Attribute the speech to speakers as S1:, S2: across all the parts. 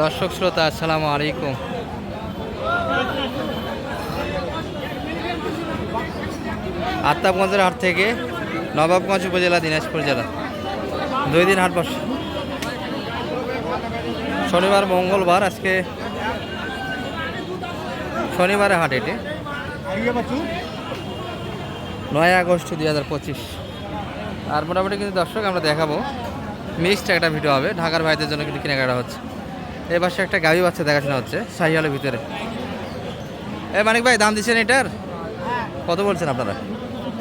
S1: দর্শক শ্রোতা, আসসালামু আলাইকুম। আত্মাবগঞ্জের হাট থেকে নবাবগঞ্জ উপজেলা, দিনাজপুর জেলা। দুই দিন হাট বসে। শনিবার, মঙ্গলবার, আজকে শনিবারে হাট এটি। নয় আগস্ট দুই হাজার পঁচিশ। আর মোটামুটি কিন্তু দর্শক, আমরা দেখাবো। মিক্সড একটা ভিডিও হবে। ঢাকার ভাইদের জন্য কিন্তু কেনাকাটা হচ্ছে। এই পাশে একটা গাভি বাচ্চা দেখাশোনা হচ্ছে শাহিওয়ালের ভিতরে। এ মানিক ভাই দাম দিচ্ছেন এটার? কত বলছেন আপনারা?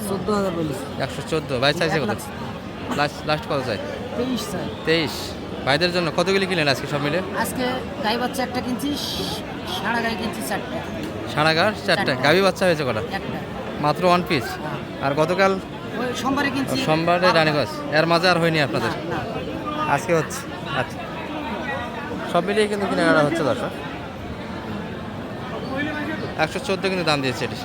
S2: চোদ্দ হাজার
S1: একশো চোদ্দ। ভাই চাইছে কত? লাস্ট লাস্ট কত চাই?
S2: তেইশ
S1: ভাইদের জন্য কতগুলি কিনলেন আজকে সব মিলে?
S2: আজকে গাই বাচ্চা একটা কিনছি সাড়া গাই কিনছি চারটা।
S1: সাড়াগার চারটা।
S2: চারটা।
S1: গাভি বাচ্চা হয়েছে কটা?
S2: একটা।
S1: মাত্র ওয়ান পিস
S2: হ্যাঁ।
S1: আর গতকাল?
S2: সোমবারে কিনছি।
S1: সোমবারে রানীগঞ্জ এর মাঝে আর হয়নি আপনাদের। আজকে হচ্ছে। আচ্ছা। সব মিলিয়ে কিন্তু কিনে কেনাকাটা হচ্ছে দর্শক। একশো চোদ্দ কিন্তু দাম দিয়েছে এটি।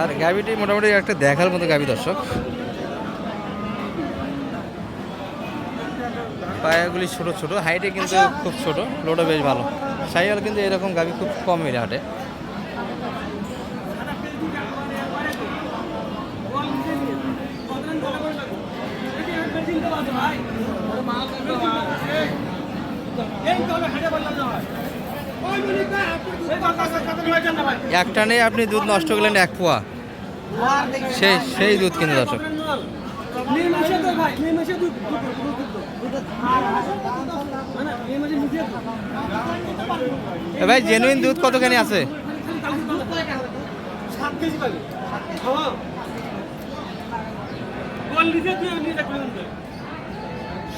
S1: আর গাভিটি মোটামুটি একটা দেখার মতো গাভি দর্শক। পায়াগুলি ছোট ছোট হাইটে কিন্তু খুব ছোট লোডও বেশ ভালো। সাইকেল কিন্তু এরকম গাভি খুব কম মিলে হাটে। এক টানে আপনি দুধ নষ্ট করলেন এক পোয়া। সেই সেই দুধ কিন্তু দর্শক। ভাই জেনুইন দুধ কতখানি আছে?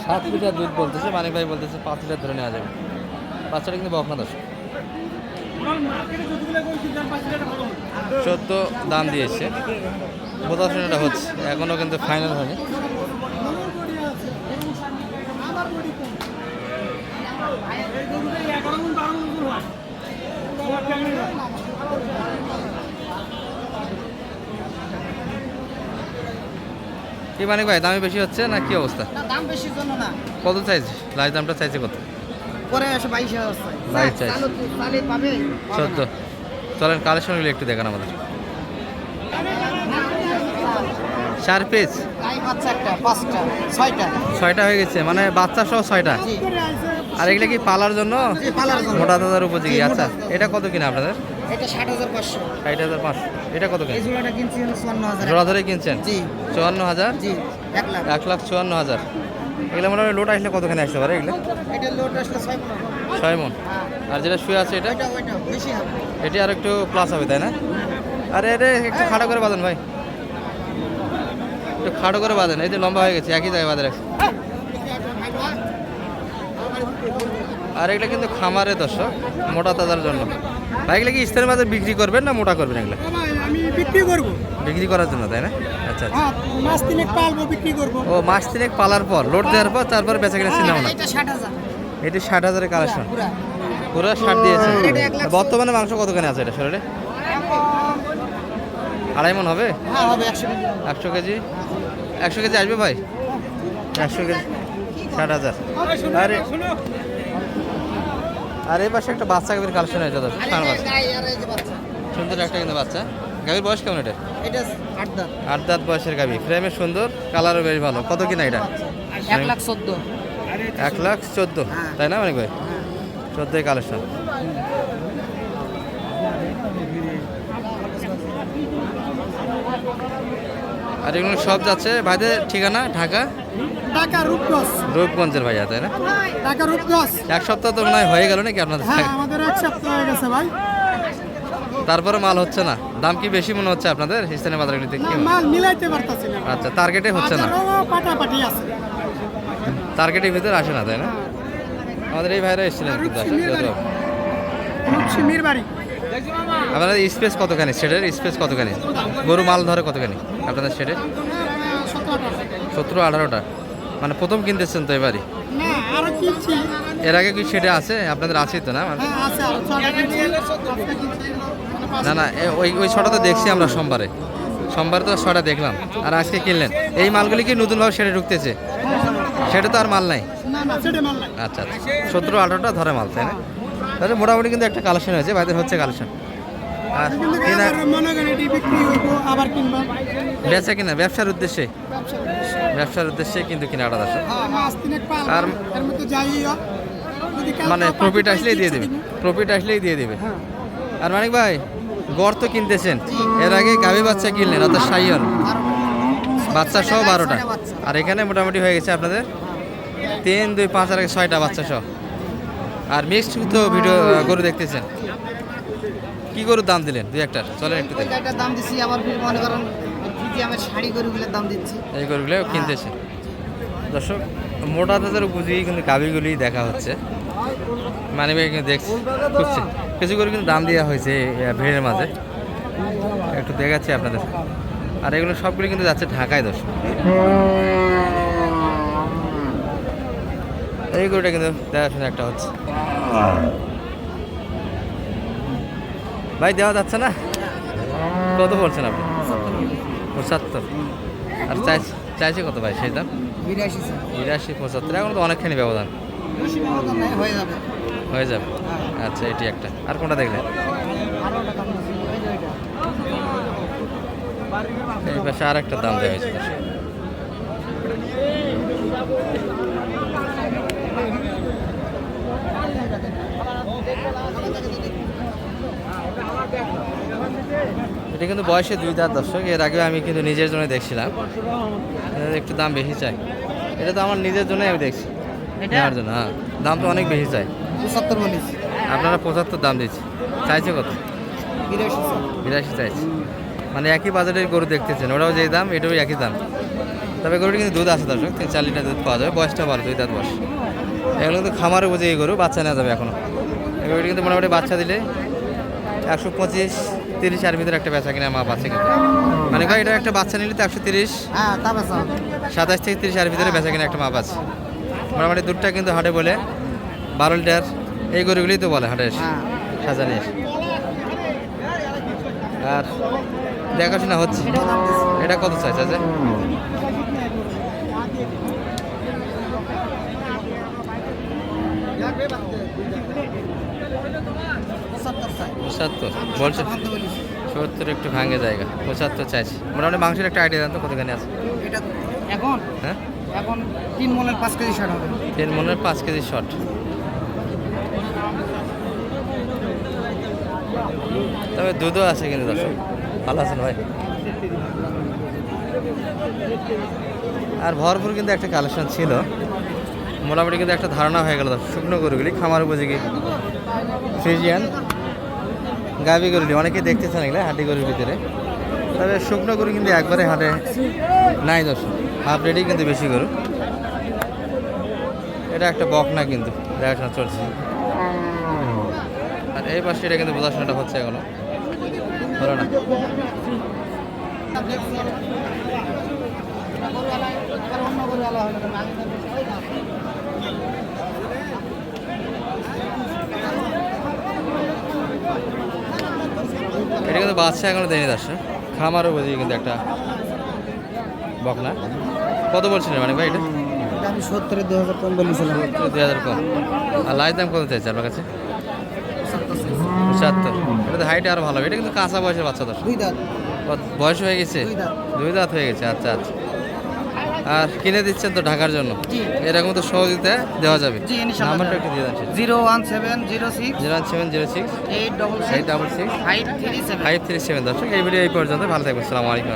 S1: সাত লিটার দুধ বলতেছে মানিক ভাই বলতেছে পাঁচ লিটার ধরে নেওয়া যাবে। বাচ্চাটা কিন্তু বকনা দর্শক। চোদ্দ দাম দিয়েছে। বোঝাশোনাটা হচ্ছে। এখনও কিন্তু ফাইনাল হয়নি। কি মানিক ভাই দামে বেশি হচ্ছে না কি অবস্থা?
S2: দাম বেশির জন্য না।
S1: কত চাইছে লাইট দামটা চাইছে কত?
S2: পরে এসে বাইশ হাজার চাই।
S1: বাইশ চাই।
S2: চালু তো- চালে পাবে পাবে
S1: চোদ্দ। চলেন কালেকশনগুলো একটু দেখান আমাদের। চার পিস
S2: ছয়টা।
S1: ছয়টা হয়ে গেছে মানে বাচ্চা সহ ছয়টা? আর এগুলো কি পালার জন্য। মোটা দাদার উপযোগী আচ্ছা। এটা কত কিনা আপনাদের?
S2: ষাট হাজার পাঁচশো।
S1: এটা কত কিনা? জোড়া ধরে কিনছেন? চুয়ান্ন হাজার?
S2: জি এক লাখ।
S1: চুয়ান্ন হাজার। এগুলো মোটামুটি লোট আসলে কতখানি আসতে পারে এগুলো?
S2: এটা লোড আসলে ছয়
S1: মন।
S2: হ্যাঁ।
S1: আর যেটা শুয়ে আছে এটা? আর একটু প্লাস হবে। তাই না? আরে এটা একটু খাটো করে বাঁধেন ভাই। একটু খাটো করে বাঁধেন এই যে লম্বা হয়ে গেছে একই জায়গায় বাঁধে রাখছে। আর এগুলো কিন্তু খামারে দর্শক মোটা তাজার জন্য। ভাই এগুলো কি স্থানীয় মাঝে বিক্রি করবেন না মোটা করবেন এগুলো?
S2: আমি বিক্রি করব।
S1: বিক্রি করার জন্য তাই না? আচ্ছা আচ্ছা।
S2: হ্যাঁ মাস তিনেক পালবো বিক্রি করব।
S1: ও মাস তিনেক পালার পর লোড দেওয়ার পর তারপর বেচা কিনা চিন্তা ভাবনা?
S2: এটা ষাট হাজার।
S1: এটি ষাট হাজারের কালেকশন।
S2: পুরা।
S1: পুরো ষাট দিয়েছে বর্তমানে মাংস কতখানি আছে এটা শরীরে? আড়াই মন হবে?
S2: হ্যাঁ হবে একশো কেজি।
S1: একশো কেজি? আসবে ভাই? একশো কেজি ষাট হাজার। আরে আর। এই পাশে একটা বাচ্চা গাভীর কালেকশন হয়েছে দাদা। সুন্দর একটা কিন্তু বাচ্চা। গাভীর বয়স কেমন এটা?
S2: এটা আট দাঁত।
S1: বয়সের গাভী। ফ্রেমে সুন্দর কালারও বেশ ভালো। কত কিনা এটা?
S2: এক লাখ চোদ্দ।
S1: এক লাখ চোদ্দ।
S2: হ্যাঁ।
S1: তাই না অনেক ভাই? চোদ্দোই কালেকশন। আর এগুলো সব যাচ্ছে। ভাইদের ঠিকানা? ঢাকা?
S2: টাকা রূপগঞ্জ।
S1: রূপগঞ্জের ভাইয়া তাই না?
S2: টাকা রূপগঞ্জ।
S1: এক সপ্তাহ তো মনে হয় হয়ে গেল নাকি আপনাদের?
S2: হ্যাঁ আমাদের এক সপ্তাহ হয়ে গেছে ভাই।
S1: তারপরে মাল হচ্ছে না। দাম কি বেশি মনে হচ্ছে আপনাদের? স্থানীয় বাজারগুলিতে কি
S2: মাল মিলাইতে পারতাছি না।
S1: আচ্ছা টার্গেটে হচ্ছে না।
S2: পাটাপাটি আছে।
S1: টার্গেটের ভিতরে আসে না তাই না? আমাদের এই ভাইরা এসেছিলেন কিন্তু আসলে
S2: বাড়ি
S1: আপনাদের স্পেস কতখানি? শেডের স্পেস কতখানি? গরু মাল ধরে কতখানি? আপনাদের শেডে সতেরো আঠারোটা। মানে প্রথম কিনতেছেন তো এবারই? এর আগে কি সেটা আছে? আপনাদের আছেই তো না? মানে-
S2: আছে
S1: না না ওই ওই ছটা তো দেখছি আমরা সোমবারে। সোমবারে তো ছটা দেখলাম। আর আজকে কিনলেন। এই মালগুলি কি নতুনভাবে সেটা ঢুকতেছে? সেটা তো আর মাল নাই। আচ্ছা আচ্ছা। সতেরো আঠারোটা ধরে মাল তাই না? তাহলে মোটামুটি কিন্তু একটা কালেকশন হয়েছে ভাইদের হচ্ছে কালেকশন। কিনা
S2: কিনবো?
S1: বেচা কিনা ব্যবসার উদ্দেশ্যে? ব্যবসার উদ্দেশ্যে কিন্তু কিনাটা দর্শক।
S2: হ্যাঁ
S1: আর- মানে প্রফিট আসলেই দিয়ে দেবে। প্রফিট আসলেই দিয়ে দেবে।
S2: হ্যাঁ।
S1: আর মানিক ভাই গড় তো কিনতেছেন। এর আগে গাভী বাচ্চা কিনলেন অর্থাৎ সাইয়ন বাচ্চা সহ বারোটা। আর এখানে মোটামুটি হয়ে গেছে আপনাদের? তিন দুই পাঁচ আর ছয়টা বাচ্চা সহ। আর মিক্সড তো ভিডিও গরু দেখতেছেন। কি গরুর দাম দিলেন? দুই একটার চলেন একটু
S2: ওই
S1: দেখি
S2: গাড়িটার দাম দিচ্ছি আবার মনে করেন ফিজিয়ামের শাড়ি গরুগুলোর দাম দিচ্ছি।
S1: এই গরুগুলো কিনতেছে। দর্শক মোটা তাদের বুঝিয়ে কিন্তু গাভিগুলি দেখা হচ্ছে। মানে কিন্তু দেখছি খুঁজছে। কিছু করে কিন্তু দাম দেওয়া হয়েছে ভিড়ের মাঝে। একটু দেখাচ্ছি আপনাদের। আর এগুলো সবগুলি কিন্তু যাচ্ছে ঢাকায় দর্শক। এই গরুটা কিন্তু দেখাশোনা একটা হচ্ছে। ভাই দেওয়া যাচ্ছে না? কত বলছেন আপনি? পঁচাত্তর। আর চাইছে চাইছে কত ভাই সেই দাম
S2: বিরাশি
S1: বিরাশি পঁচাত্তর। এখন তো অনেকখানি ব্যবধান।
S2: হয়ে যাবে।
S1: আচ্ছা এটি একটা। আর কোনটা দেখলেন।
S2: এই
S1: পাশে আর একটা দাম দেওয়া হয়েছে। এটা কিন্তু বয়সে দুই দাঁত দর্শক এর আগে আমি কিন্তু নিজের জন্য দেখছিলাম। একটু দাম বেশি চাই। এটা তো আমার নিজের জন্যই আমি দেখছি।
S2: এটা?
S1: নেওয়ার জন্য হ্যাঁ। দাম তো অনেক বেশি চাই।
S2: পঁচাত্তর বলিস
S1: আপনারা পঁচাত্তর দাম দিচ্ছি। চাইছে কত?
S2: বিরাশি
S1: চাইছে। মানে একই বাজারের গরু দেখতেছেন ওরাও যেই দাম এটাও একই দাম। তবে গরুটি কিন্তু দুধ আছে দর্শক তিন চার লিটার দুধ পাওয়া যাবে বয়সটা ভালো দুই দাঁত বয়স। এগুলো কিন্তু খামারে বুঝে এই গরু বাচ্চা নেওয়া যাবে এখনও এই গরুটি কিন্তু মোটামুটি বাচ্চা দিলে একশো পঁচিশ তিরিশ আর ভিতরে একটা বেচা কিনা মাপ আছে কিন্তু। মানে ভাই এটা একটা বাচ্চা নিলে তো একশো তিরিশ।
S2: হ্যাঁ।
S1: সাতাশ থেকে তিরিশ আর ভিতরে বেচা কিনা একটা মাপ আছে। মোটামুটি দুধটা কিন্তু হাটে বলে বারো লিটার। এই গরুগুলোই তো বলে হাটে
S2: হ্যাঁ।
S1: সাজা নিয়ে এসে। আর দেখাশোনা হচ্ছে। এটা কত চাইছে আছে?
S2: পঁচাত্তর
S1: বলছে সত্তর একটু ভাঙে জায়গা। পঁচাত্তর চাইছে। মোটামুটি মাংসের একটা আইডিয়া দেন তো কতখানি আছে?
S2: এটা এখন?
S1: হ্যাঁ?
S2: এখন তিন মনের পাঁচ কেজি শার্ট হবে।
S1: তিন মনের পাঁচ কেজি শট তবে দুধও আছে কিন্তু দর্শক। ভালো আছেন ভাই? আর ভরপুর কিন্তু একটা কালেকশন ছিল। মোটামুটি কিন্তু একটা ধারণা হয়ে গেল। শুকনো গরুগুলি, খামার উপযোগী। ফ্রিজিয়ান গাভি গরুলি অনেকে দেখতেছেন এগুলো হাঁটি গরুর ভিতরে। তবে শুকনো গরু কিন্তু একবারে হাটে নাই দর্শক। হাফ রেডি কিন্তু বেশি গরু। এটা একটা বকনা কিন্তু, দেখাশোনা চলছে। আর এই পাশে এটা কিন্তু বোঝাশোনাটা হচ্ছে এখনও। হলো না। এটা কিন্তু বাচ্চা এখনও দেয়নি দর্শক খামারও বুঝি কিন্তু একটা বকনা। কত বলছিলেন মানে ভাই এটা?
S2: আমি সত্তরের দু হাজার কম বলেছিলাম
S1: দুই হাজার কম। আর লাইট দাম কত চাইছে আপনার কাছে? পঁচাত্তর। এটা তো হাইট আরও ভালো হবে। এটা কিন্তু কাঁচা বয়সের বাচ্চা দর্শক কত- বয়স হয়ে গেছে?
S2: দুই দাঁত
S1: হয়ে গেছে। আচ্ছা আচ্ছা। আর কিনে দিচ্ছেন তো ঢাকার জন্য? এরকম তো সহযোগিতা দেওয়া যাবে। নাম্বারটা একটু দিয়ে দেন
S2: zero one seven zero six
S1: zero seven zero six
S2: eight double
S1: eight
S2: six
S1: double six
S2: five three seven.
S1: Five three seven. দর্শক এই ভিডিও এই পর্যন্ত। ভালো থাকবেন। সালামালাইকুম